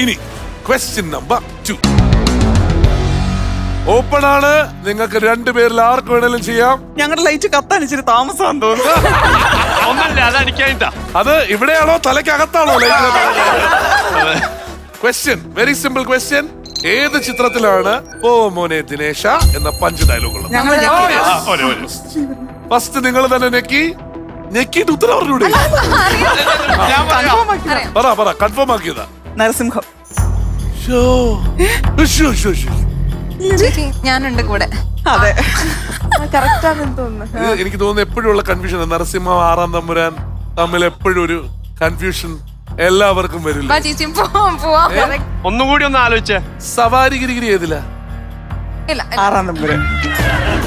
ഇനി question number two open ആണ്. നിങ്ങൾക്ക് രണ്ടുപേരിൽ ആർക്ക് വേണേലും ചെയ്യാം. ഞങ്ങളുടെ ലൈറ്റ് കത്താൻ ഇച്ചിരി താമസം തോന്നുന്നു. ഒന്നല്ല അത് ഇവിടെയാണോ? തലയ്ക്കകത്താണോ? ക്വസ്റ്റ്യൻ വെരി സിമ്പിൾ ക്വസ്റ്റ്യൻ ഏത് ചിത്രത്തിലാണ് ഓ മോനെ ദിനേശ എന്ന പഞ്ച് ഡയലോഗ് ഉള്ളത്? ഫസ്റ്റ് നിങ്ങൾ തന്നെ നെക്കി ഞെക്കിയിട്ട് ഉത്തരം പറഞ്ഞൂടെ? പറ പറ കൺഫേം ആക്കിയതാ. നരസിംഹം. ചേച്ചി? ഞാനുണ്ട് കൂടെ. അതെ. കറക്റ്റ് ആണെന്ന് തോന്നുന്നു. എനിക്ക് തോന്നുന്നു എപ്പോഴുള്ള കൺഫ്യൂഷൻ നരസിംഹ ആറാം തമ്പുരാൻ തമ്മിൽ എപ്പോഴും ഒരു കൺഫ്യൂഷൻ എല്ലാവർക്കും വരില്ല. ഒന്നുകൂടി ചേച്ചി പോവാം പോവാം. ഒന്നും കൂടി ഒന്ന് ആലോചിച്ചേ. സവാരി ഗിരിഗിരി ഏതില്ല. ആറാം തമ്പുരാൻ.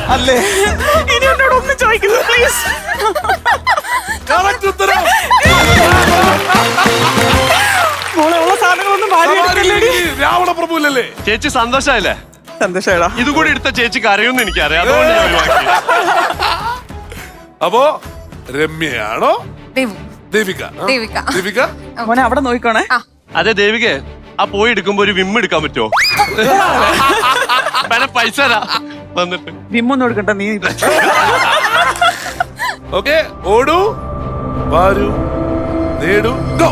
അല്ലേ? ഇനി എന്നോട് ഒന്നും ചോദിക്കുന്നു ചേച്ചി സന്തോഷായില്ലേ? സന്തോഷാ ഇത് കൂടി എടുത്ത ചേച്ചി കരയുമെന്ന് എനിക്കറിയാം. അതുകൊണ്ട് ഞാൻ ഒഴിവാക്കി. അപ്പോ രമ്യയാണോ? ദേവു. ദേവിക. ആ? ദേവിക. ദേവിക? മോനെ അവിടെ നോക്കിക്കോണേ. അതെ ദേവികെ ആ പോയി എടുക്കുമ്പോ ഒരു വിം എടുക്കാൻ പറ്റുമോ? വേണേ പൈസ തരാ. വന്നിട്ട്. വിമ്മൊന്നും എടുക്കണ്ട നീ ഓക്കെ ഓടൂ വാരൂ നേടൂ ഗോ.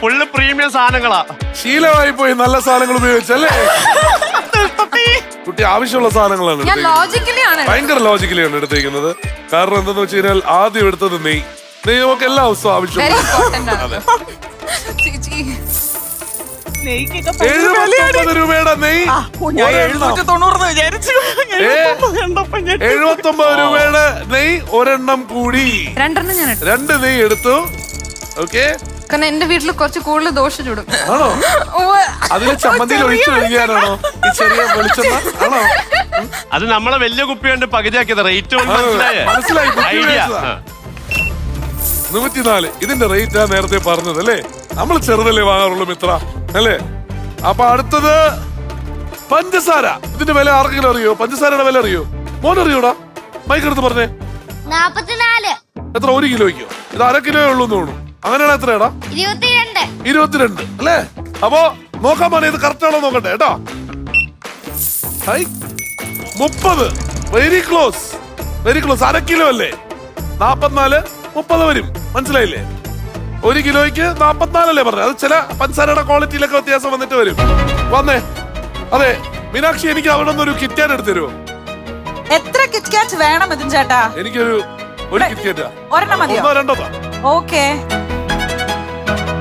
Full premium സാധനങ്ങളാ. ശീലമായി പോയി നല്ല സാധനങ്ങൾ ഉപയോഗിച്ചല്ലേ? കുട്ടി ആവശ്യമുള്ള സാധനങ്ങളാണ് ഞാൻ ലോജിക്കലി ആണ് ഭയങ്കര ലോജിക്കലിയാണ് എടുത്തേക്കുന്നത്. കാരണം എന്താന്ന് വെച്ച് കഴിഞ്ഞാൽ ആദ്യം എടുത്തത് നെയ് നെയ് നമുക്ക് എല്ലാ ദിവസവും ആവശ്യമുണ്ട് ആവശ്യമുള്ള എഴുപത്തൊമ്പത്. രൂപയുടെ നെയ് ആ, ഞാൻ ഒരെണ്ണം. എഴുന്നൂറ്റി തൊണ്ണൂറെന്ന് വിചാരിച്ചു. എഴുപത്തൊമ്പത് രൂപയുടെ നെയ് ഒരെണ്ണം കൂടി. രണ്ടെണ്ണം ഞാൻ എടുത്തു. രണ്ട് നെയ് എടുത്തു. ഓക്കെ. കാരണം എന്റെ വീട്ടിൽ കുറച്ച് കൂടുതൽ ദോഷം ചൂടും. ആണോ? ഉവ്വ്. അതിന് ചമ്മന്തിയിൽ ഒഴിച്ചു കഴിക്കാനാണോ ഈ ചെറിയ വെളിച്ചെണ്ണ? ആണോ? അത് നമ്മളെ വലിയ കുപ്പി കൊണ്ട് പകുതിയാക്കിയത്. റേറ്റ് കൊണ്ട് ആ, മനസ്സിലായേ? മനസ്സിലായി, ബുദ്ധി ഐഡിയ. ഉപയോഗിച്ചതാ. നൂറ്റിനാല്. ഇതിന്റെ റേറ്റ് ഞാൻ നേരത്തെ പറഞ്ഞത് അല്ലേ? നമ്മൾ ചെറുതല്ലേ വാങ്ങാറുള്ളൂ മിത്ര. അല്ലേ? അപ്പൊ അടുത്തത് പഞ്ചസാര. ഇതിന്റെ വില ആർക്കെങ്കിലും അറിയോ? പഞ്ചസാരയുടെ വില അറിയോ? മോൻ അറിയോടാ? മൈക്ക് എടുത്ത് പറഞ്ഞേ. നാപ്പത്തിനാല്. എത്ര? ഒരു കിലോയ്ക്കോ. ഇത് അര കിലോ ഉള്ളൂ തോന്നുന്നു. അങ്ങനെയാണ് എത്രയാടാ? ഇരുപത്തിരണ്ട്. ഇരുപത്തിരണ്ട്. അല്ലേ? അപ്പോ നോക്കാൻ പോലെ ഇത് കറക്റ്റ് ആണോ നോക്കട്ടെ കേട്ടോ? മുപ്പത്. വെരി ക്ലോസ് വെരി ക്ലോസ് അര കിലോ അല്ലേ? നാപ്പത്തിനാല് മുപ്പത് വരും. മനസ്സിലായില്ലേ? ഒരു കിലോയ്ക്ക് നാപ്പത്തിനാലല്ലേ പറഞ്ഞത്? അത് ചില പഞ്ചസാരയുടെ ക്വാളിറ്റിയിലൊക്കെ വ്യത്യാസം വന്നിട്ട് വരും. വന്നേ. അതെ മീനാക്ഷി എനിക്ക് അവിടെ നിന്ന് ഒരു കിറ്റാൻ എടുത്തു തരുമോ എത്ര കിറ്റ്കാറ്റ് വേണം ഇതിൻ ചേട്ടാ? എനിക്കൊരു ഒരു കിറ്റാ ഒരെണ്ണം മതിയോ? ഒന്നോ രണ്ടോ താ. ഓക്കെ.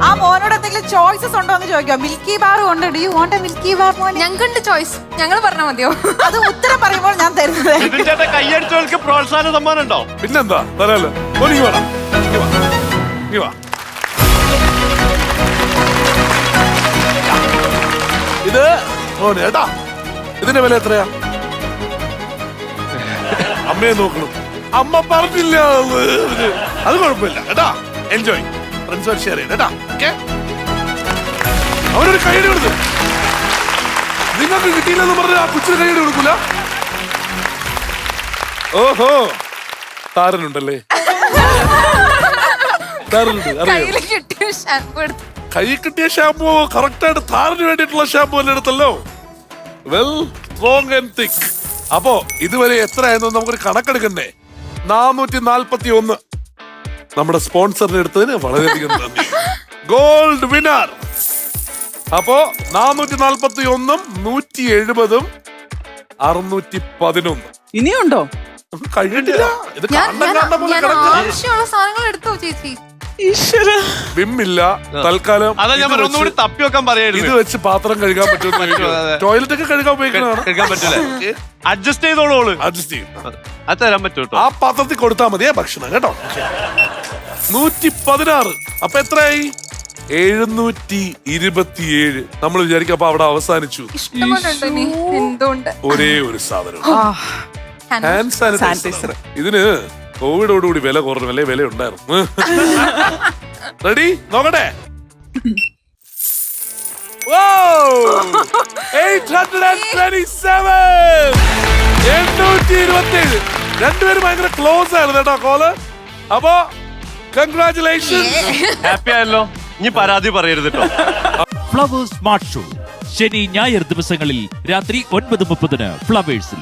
ആ മോനോട് എന്തെങ്കിലും ചോയ്സസ് ഉണ്ടോ എന്ന് ചോദിക്കാം. മിൽക്കി ബാർ ഉണ്ട്. Do you want a milky bar മോനെ? ഞങ്ങളുടെ ചോയ്സ്. ഞങ്ങൾ പറഞ്ഞാൽ മതിയോ? അത് ഉത്തരം പറയുമ്പോൾ ഞാൻ തരുന്നത്. കൈയടിച്ചവർക്ക് പ്രോത്സാഹന സമ്മാനം ഉണ്ടോ? പിന്നെന്താ? തരാലോ. ഒന്നിങ്ങി വേണം വാ. ഇത് ഓ ഏട്ടാ ഇതിന്റെ വില എത്രയാ? അമ്മയെ നോക്കണം. അമ്മ പറഞ്ഞില്ല അത്. കുഴപ്പമില്ല. കേട്ടാ എൻജോയ് ഫ്രണ്ട്സ് ഷെയർ ചെയ്ത് കേട്ടാ ഓക്കെ അവനൊരു കൈയടി കൊടുത്തു നിങ്ങൾക്ക് കിട്ടിയില്ലെന്ന് പറഞ്ഞ ആ കൊച്ചിന് കൈയടി കൊടുക്കൂല. ഓഹോ താരനുണ്ടല്ലേ? താരനുണ്ട് അറിയോ? കൈ കിട്ടിയ ഷാമ്പു കറക്റ്റ് ആയിട്ട് താരന് വേണ്ടിയിട്ടുള്ള ഷാമ്പു അല്ലേ എടുത്തല്ലോ? വെൽ സ്ട്രോങ് ആൻഡ് തിക്ക് അപ്പോ ഇതുവരെ എത്രയായിരുന്നു നമുക്കൊരു കണക്കെടുക്കണ്ടേ നാനൂറ്റി നാൽപ്പത്തി ഒന്ന് നമ്മുടെ സ്പോൺസറിന് എടുത്തതിന് വളരെയധികം നന്ദി. ഗോൾഡ് വിനർ അപ്പോ നാനൂറ്റി നാൽപ്പത്തി ഒന്നും നൂറ്റി എഴുപതും അറുന്നൂറ്റി പതിനൊന്ന് ഇനിയുണ്ടോ കഴിഞ്ഞിട്ടില്ല ഇത് കണ്ട കണ്ട പോലെ ആവശ്യമുള്ള സാധനങ്ങൾ എടുത്തോ ചേച്ചി? വിമ്മില്ല തൽക്കാലം അതാ ഞാൻ ഇത് പറഞ്ഞു ഒന്നുകൂടി വെച്ച് തപ്പി വെക്കാൻ ഇത് പറയായിരുന്നു വെച്ച് പാത്രം കഴുകാൻ പറ്റുമെന്ന് പറ്റും, അതെ. ടോയ്ലറ്റ് ഒക്കെ കഴുകാൻ ഉപയോഗിക്കുന്നതാണ് എടുക്കാൻ പറ്റില്ല അഡ്ജസ്റ്റ് ചെയ്തോളൂ അഡ്ജസ്റ്റ് ചെയ്യും. അത് തരാൻ പറ്റൂ കേട്ടോ. ആ പാത്രത്തിൽ കൊടുത്താൽ മതിയേ ഭക്ഷണം കേട്ടോ? നൂറ്റി പതിനാറ്. അപ്പൊ എത്രയായി? എഴുന്നൂറ്റി ഇരുപത്തിയേഴ്. നമ്മൾ വിചാരിക്കും അപ്പൊ അവിടെ അവസാനിച്ചു. ഇഷ്ടമുണ്ടോ ഉണ്ട് ഇനി? എന്തുകൊണ്ട് ഒരേ ഒരു സാധനം. ഹാൻഡ് സാനിറ്റൈസർ ഇതിന് കോവിഡോടുകൂടി വില കുറഞ്ഞു അല്ലെ? വില ഉണ്ടായിരുന്നു റെഡി? നോക്കട്ടെ. രണ്ടുപേരും ഭയങ്കര ക്ലോസ് ആയിരുന്നു കേട്ടോ കോൾ അപ്പോ കൺഗ്രാചുലേഷൻ ഹാപ്പി ആയല്ലോ. ഇനി പരാതി പറയരുത് കേട്ടോ. ഫ്ലവേഴ്സ് സ്മാർട്ട് ഷോ ശനി ഞായർ ദിവസങ്ങളിൽ രാത്രി ഒൻപത് മുപ്പതിന് ഫ്ലവേഴ്സിൽ